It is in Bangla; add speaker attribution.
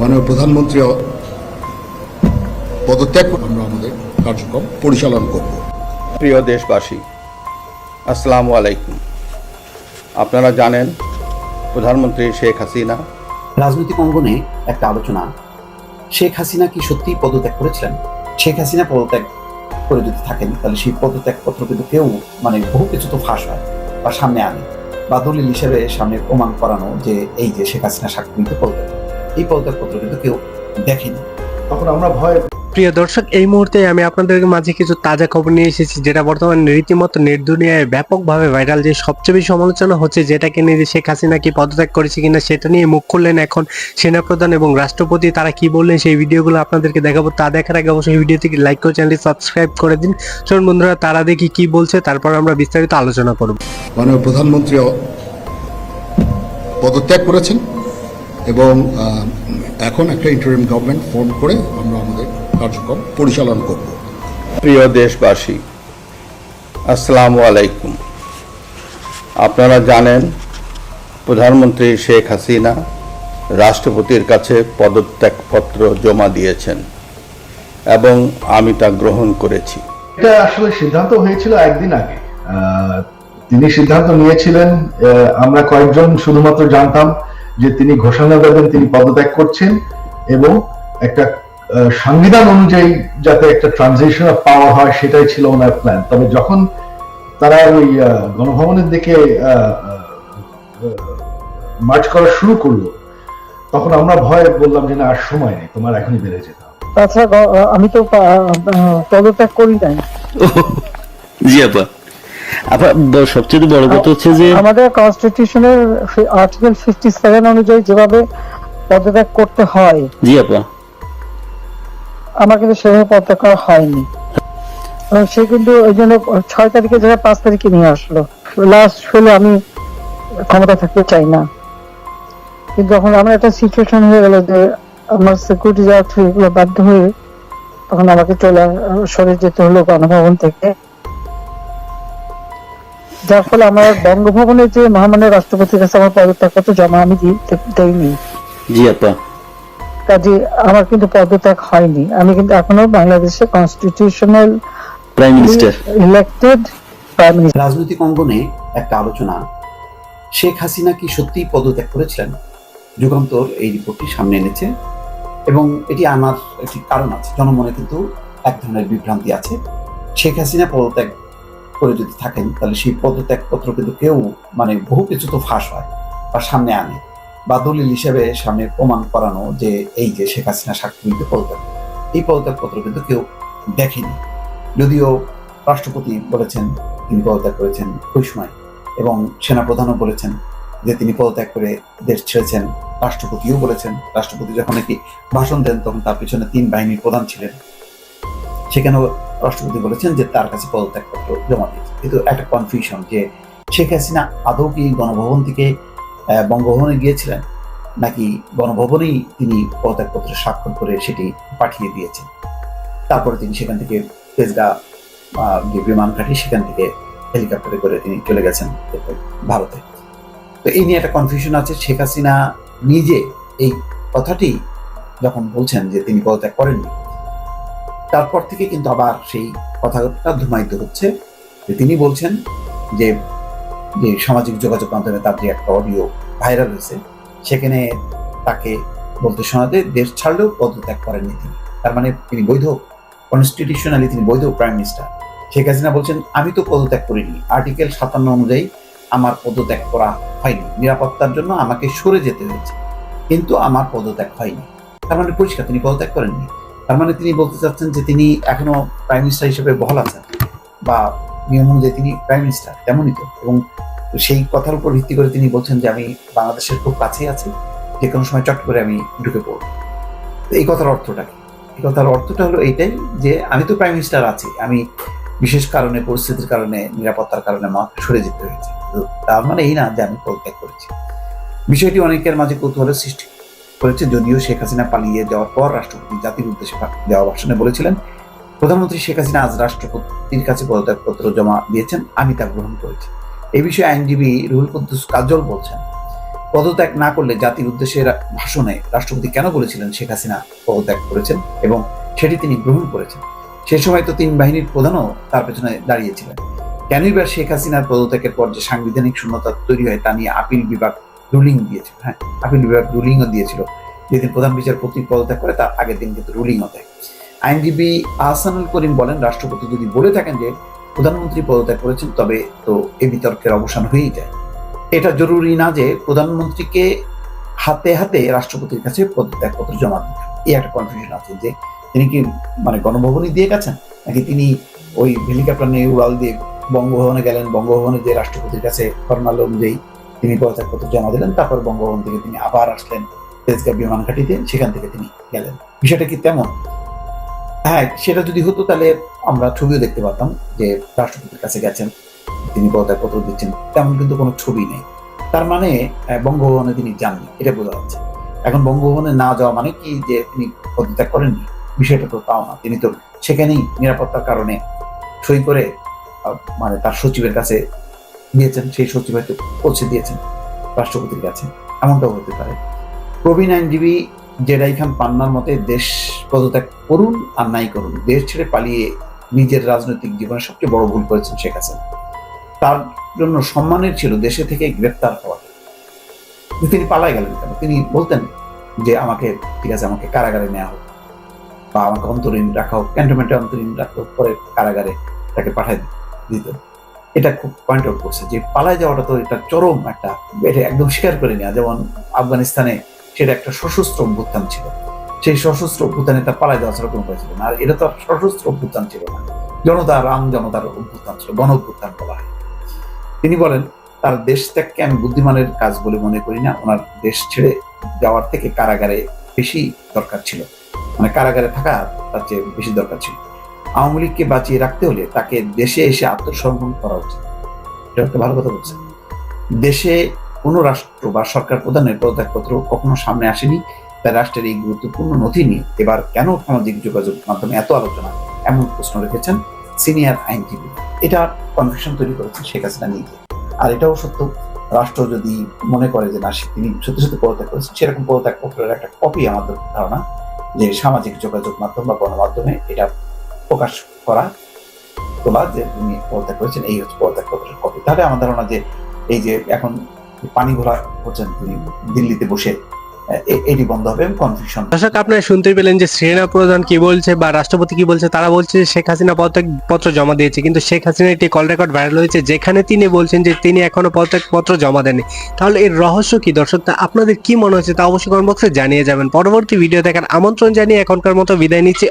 Speaker 1: মাননীয় প্রধানমন্ত্রী পদত্যাগ করে আমরা আমাদের কার্যক্রম পরিচালনা করব।
Speaker 2: প্রিয় দেশবাসী আসসালামু আলাইকুম। আপনারা জানেন প্রধানমন্ত্রী শেখ হাসিনা
Speaker 3: রাজনৈতিক অঙ্গনে একটা আলোচনা। শেখ হাসিনা কি সত্যিই পদত্যাগ করেছিলেন? শেখ হাসিনা পদত্যাগ করে যদি থাকেন তাহলে সেই পদত্যাগ পত্র কিন্তু কেউ মানে বহু কিছু তো ফাঁস হয় বা সামনে আনে। বা দলিল হিসেবে সামনে প্রমাণ করানো যে এই যে শেখ হাসিনা সাক্ষরিত পদত্যাগ এই পদত্যাগ পত্র কিন্তু কেউ দেখেনি।
Speaker 1: তখন আমরা ভয়
Speaker 4: প্রিয় দর্শক এই মুহূর্তে আমি আপনাদের মাঝে কিছু তাজা খবর নিয়ে এসেছি যেটা বর্তমানে রীতিমতো নেট দুনিয়ায় ব্যাপকভাবে ভাইরাল যে সবচেয়ে বেশি সমালোচনা হচ্ছে যেটাকে নিয়ে শেখ হাসিনা কি পদত্যাগ করেছে কিনা সেটা নিয়ে মুখ খুললেন এখন সেনাপ্রধান এবং রাষ্ট্রপতি। তারা কি বললেন সেই ভিডিওগুলো আপনাদেরকে দেখাবো। তা দেখার আগে অবশ্যই ভিডিওটিকে লাইক করে চ্যানেলটি সাবস্ক্রাইব করে দিন। চলুন বন্ধুরা তারা দেখি কি বলছে তারপর আমরা বিস্তারিত আলোচনা করব।
Speaker 1: মাননীয় প্রধানমন্ত্রী পদত্যাগ করেছেন। এবং এখন একটা ইন্টারিম গভর্নমেন্ট ফর্ম করে আমরা আমাদের কার্যক্রম পরিচালনা করব।
Speaker 2: প্রিয় দেশবাসী আসসালামু আলাইকুম। আপনারা জানেন প্রধানমন্ত্রী শেখ হাসিনা রাষ্ট্রপতির কাছে পদত্যাগপত্র জমা দিয়েছেন এবং আমি তা গ্রহণ করেছি।
Speaker 5: এটা আসলে সিদ্ধান্ত হয়েছিল একদিন আগে। আহ, তিনি সিদ্ধান্ত নিয়েছিলেন আহ, আমরা কয়েকজন শুধুমাত্র জানতাম যে তিনি ঘোষণা দেবেন তিনি পদত্যাগ করছেন এবং একটা সংবিধান অনুযায়ী যাতে একটা ট্রানজিশন অফ পাওয়ার হয় সেটাই ছিল ওনার প্ল্যান তবে যখন তারা ওই আহ, গণভবনের দিকে মার্চ করা শুরু করল তখন আমরা ভয়ে বললাম যে না আর সময় নেই তোমার এখনই বেড়ে যেতে হবে।
Speaker 6: তাছাড়া আমি তো আহ, পদত্যাগ করি নাই।
Speaker 7: জি আপা। ব- সবচেয়ে বড় কথা হচ্ছে যে
Speaker 6: আমাদের কনস্টিটিউশনের আর্টিকেল ফিফটি সেভেন অনুযায়ী যেভাবে পদত্যাগ করতে হয়
Speaker 7: জি আপা।
Speaker 6: আমার কিন্তু সেভাবে পদত্যাগ করা হয়নি। সে কিন্তু ওই জন্য ছয় তারিখে যারা পাঁচ তারিখে নিয়ে আসলো। লাস্ট হলে আমি ক্ষমতা থাকতে চাই না। কিন্তু এখন আমার একটা সিচুয়েশন হয়ে গেল যে আমার সিকিউরিটি যাওয়া বাধ্য হয়ে তখন আমাকে চলে সরে যেতে হলো গণভবন থেকে। যার ফলে আমার বঙ্গভবনে যে মহামান্য রাষ্ট্রপতির কাছে আমার পদত্যাগ পদত্যাগপত্র জমা আমি দেইনি।
Speaker 7: জি আপা।
Speaker 6: কাজে আমার কিন্তু পদত্যাগ হয়নি। আমি কিন্তু এখনও বাংলাদেশের constitutional
Speaker 7: prime minister
Speaker 6: elected prime minister
Speaker 3: রাজনৈতিক অঙ্গনে একটা আলোচনা। শেখ হাসিনা কি সত্যিই পদত্যাগ করেছিলেন? যুগান্তর এই রিপোর্টটি সামনে এনেছে এবং এটি আনার একটি কারণ আছে। জনমনে কিন্তু এক ধরনের বিভ্রান্তি আছে। শেখ হাসিনা পদত্যাগ করে যদি থাকেন, তাহলে সেই পদত্যাগ পত্র কিন্তু কেউ মানে বহু কিছু তো ফাঁস হয় বা সামনে আনে। বা দলিল হিসেবে সামনে প্রমাণ করানো যে এই যে শেখ হাসিনা সাক্ষী কিন্তু পদত্যাগ। এই পদত্যাগ পত্র কিন্তু কেউ দেখেনি। যদিও রাষ্ট্রপতি বলেছেন, তিনি পদত্যাগ করেছেন ওই সময় এবং সেনাপ্রধানও বলেছেন যে তিনি পদত্যাগ করে দেশ ছেড়েছেন। রাষ্ট্রপতিও বলেছেন, রাষ্ট্রপতি যখন একটি ভাষণ দেন, তখন তার পিছনে তিন বাহিনীর প্রধান ছিলেন। সেখানেও রাষ্ট্রপতি বলেছেন যে তার কাছে পদত্যাগপত্র জমা দিয়েছে। কিন্তু একটা কনফিউশন যে শেখ হাসিনা আদৌ কি গণভবন থেকে বঙ্গভবনে গিয়েছিলেন? নাকি গণভবনেই তিনি পদত্যাগপত্র স্বাক্ষর করে সেটি পাঠিয়ে দিয়েছেন? তারপরে তিনি সেখান থেকে তেজগাঁ যে বিমান ঘাটি সেখান থেকে হেলিকপ্টারে করে তিনি চলে গেছেন ভারতে। তো এই নিয়ে একটা কনফিউশন আছে। শেখ হাসিনা নিজে এই কথাটি যখন বলছেন যে তিনি পদত্যাগ করেননি তারপর থেকে কিন্তু আবার সেই কথাটা ধুমায়িত হচ্ছে যে তিনি বলছেন যে যে সামাজিক যোগাযোগ মাধ্যমে তার যে একটা অডিও ভাইরাল হয়েছে, সেখানে তাকে বলতে শোনা যায় দেশ ছাড়লেও পদত্যাগ করেননি তিনি। তার মানে তিনি বৈধ কনস্টিটিউশনালি তিনি বৈধ প্রাইম মিনিস্টার শেখ হাসিনা বলছেন, আমি তো পদত্যাগ করিনি। আর্টিকেল সাতান্ন অনুযায়ী আমার পদত্যাগ করা হয়নি। নিরাপত্তার জন্য আমাকে সরে যেতে হয়েছে। কিন্তু আমার পদত্যাগ হয়নি। তার মানে পরিষ্কার, তিনি পদত্যাগ করেননি। তার মানে তিনি বলতে চাচ্ছেন যে তিনি এখনও প্রাইম মিনিস্টার হিসেবে বহাল আছেন। বা নিয়ম অনুযায়ী তিনি প্রাইম মিনিস্টার তেমনই তো। এবং সেই কথার উপর ভিত্তি করে তিনি বলছেন যে আমি বাংলাদেশের খুব কাছেই আছি, যে কোনো সময় চট করে আমি ঢুকে পড়ব। এই কথার অর্থটা কি? এই কথার অর্থটা হলো এইটাই যে আমি তো প্রাইম মিনিস্টার আছি, আমি বিশেষ কারণে, পরিস্থিতির কারণে, নিরাপত্তার কারণে আমাকে সরে যেতে হয়েছে। তার মানে এই না যে আমি পদত্যাগ করেছি। বিষয়টি অনেকের মাঝে কৌতূহলের সৃষ্টি। করেছে, যদিও শেখ হাসিনা পালিয়ে যাওয়ার পর রাষ্ট্রপতি জাতির উদ্দেশ্যে দেওয়া ভাষণে বলেছিলেন, প্রধানমন্ত্রী শেখ হাসিনা আজ রাষ্ট্রপতির কাছে পদত্যাগপত্র জমা দিয়েছেন, আমি তা গ্রহণ করেছি। এই বিষয়ে আইনজীবী রুহুল কুদ্দুস কাজল বলছেন, পদত্যাগ না করলে জাতির উদ্দেশ্যে ভাষণে রাষ্ট্রপতি কেন বলেছিলেন শেখ হাসিনা পদত্যাগ করেছেন এবং সেটি তিনি গ্রহণ করেছেন? সে সময় তো তিন বাহিনীর প্রধানও তার পেছনে দাঁড়িয়েছিলেন। কেনই বা শেখ হাসিনার পদত্যাগের পর যে সাংবিধানিক শূন্যতা তৈরি হয় তা নিয়ে আপিল বিভাগ রুলিং দিয়েছিল হ্যাঁ? আপিল বিভাগ রুলিংও দিয়েছিল। যেদিন প্রধান বিচারপতি পদত্যাগ করে, তার আগের দিন কিন্তু রুলিংও দেয়। আইনজীবী আহসানুল করিম বলেন, রাষ্ট্রপতি যদি বলে থাকেন যে প্রধানমন্ত্রী পদত্যাগ করেছেন, তবে তো এ বিতর্কের অবসান হয়েই যায়। এটা জরুরি না যে প্রধানমন্ত্রীকে হাতে হাতে রাষ্ট্রপতির কাছে পদত্যাগপত্র জমা দিতে এই একটা কনফিউশন আছে যে তিনি কি মানে গণভবনই দিয়ে গেছেন? নাকি তিনি ওই হেলিকপ্টার নিয়ে উড়াল দিয়ে বঙ্গভবনে গেলেন? বঙ্গভবনে যে রাষ্ট্রপতির কাছে ফরমাল অনুযায়ী তিনি পদত্যাগপত্র জমা দিলেন, তারপর বঙ্গভবন থেকে তিনি আবার আসলেন তেজগাঁ বিমান ঘাটিতে, সেখান থেকে তিনি গেলেন। বিষয়টা কি তেমন? হ্যাঁ সেটা যদি হতো তাহলে আমরা ছবিও দেখতে পারতাম যে রাষ্ট্রপতির কাছে গেছেন, তিনি পদত্যাগপত্র দিচ্ছেন, তেমন কিন্তু কোনো ছবি নেই। তার মানে বঙ্গভবনে তিনি যাননি, এটা বোঝা যাচ্ছে। এখন বঙ্গভবনে না যাওয়া মানে কি যে তিনি পদত্যাগ করেননি? বিষয়টা তো তাও না, তিনি তো সেখানেই নিরাপত্তার কারণে সই করে মানে তার সচিবের কাছে দিয়েছেন, সেই সচিবের পৌঁছে দিয়েছেন, রাষ্ট্রপতির কাছে। এমনটাও হতে পারে। প্রবীণ আইনজীবী জেডাই খান পান্নার মতে, দেশ পদত্যাগ করুন আর নাই করুন। দেশ ছেড়ে পালিয়ে নিজের রাজনৈতিক জীবনে সবচেয়ে বড় ভুল করেছেন শেখ হাসিনা। তার জন্য সম্মানের ছিল দেশে থেকে গ্রেপ্তার হওয়া। তিনি পালাই গেলেন কেন? তিনি বলতেন যে, আমাকে, ঠিক আছে, আমাকে কারাগারে নেওয়া হোক বা আমাকে অন্তরীণ রাখা হোক, ক্যান্টনমেন্টে অন্তরীণ রাখা হোক, পরে কারাগারে তাকে পাঠাই দিত। এটা খুব পয়েন্ট আউট করছে যে পালায় যাওয়াটা তো এটা চরম একটা এটা একদম স্বীকার করে নেওয়া যেমন আফগানিস্তানে সেটা একটা সশস্ত্র অভ্যুত্থান ছিল। সেই সশস্ত্র অভ্যুত্থানে তার পালায় যাওয়া ছাড়া কোনো আর এটা তো আর সশস্ত্র অভ্যুত্থান ছিল না। জনতা রাম জনতার অভ্যুত্থান ছিল, গণ অভ্যুত্থান বলা হয়। তিনি বলেন, তার দেশ ত্যাগকে আমি বুদ্ধিমানের কাজ বলে মনে করি না। ওনার দেশ ছেড়ে যাওয়ার থেকে কারাগারে বেশি দরকার ছিল। মানে কারাগারে থাকা তার চেয়ে বেশি দরকার ছিল। আওয়ামী লীগকে বাঁচিয়ে রাখতে হলে তাকে দেশে এসে আত্মসমর্পণ করা উচিত। এটা একটা ভালো কথা বলছেন। দেশে কোনো রাষ্ট্র বা সরকার প্রধানের পদত্যাগপত্র কখনো সামনে আসেনি, তাই রাষ্ট্রের এই গুরুত্বপূর্ণ নথি নিয়ে এবার কেন সামাজিক যোগাযোগ মাধ্যমে এত আলোচনা? এমন প্রশ্ন রেখেছেন সিনিয়র আইনজীবী। এটা কনফিউশন তৈরি করেছে শেখ হাসিনা নিজে। আর এটাও সত্য, রাষ্ট্র যদি মনে করে যে না তিনি সত্যি সত্যি পদত্যাগ করেছেন, সেরকম পদত্যাগপত্রের একটা কপি আমাদের ধারণা যে সামাজিক যোগাযোগ মাধ্যম বা গণমাধ্যমে এটা প্রকাশ করা তোলা যে তিনি পদত্যাগ করেছেন, এই হচ্ছে পদত্যাগপত্রের কপি। তাহলে আমার ধারণা যে এই যে এখন পানি ঘোলা করছেন তিনি দিল্লিতে বসে এটি বন্ধ হবে কনফিউশন
Speaker 4: দর্শক, আপনারা শুনতে পেলেন যে সেনা প্রধান কি বলছে বা রাষ্ট্রপতি কি বলছে, তারা বলছে শেখ হাসিনা পদত্যাগ পত্র জমা দিয়েছে, কিন্তু শেখ হাসিনা একটি কল রেকর্ড ভাইরাল হয়েছে, যেখানে তিনি বলছেন যে তিনি এখনও পদত্যাগ পত্র জমা দেননি। তাহলে এর রহস্য কি দর্শক? তা আপনাদের কি মনে হচ্ছে তা অবশ্যই কমেন্ট বক্সে জানিয়ে যাবেন। পরবর্তী ভিডিও দেখার আমন্ত্রণ জানিয়ে এখনকার মতো বিদায় নিচ্ছি।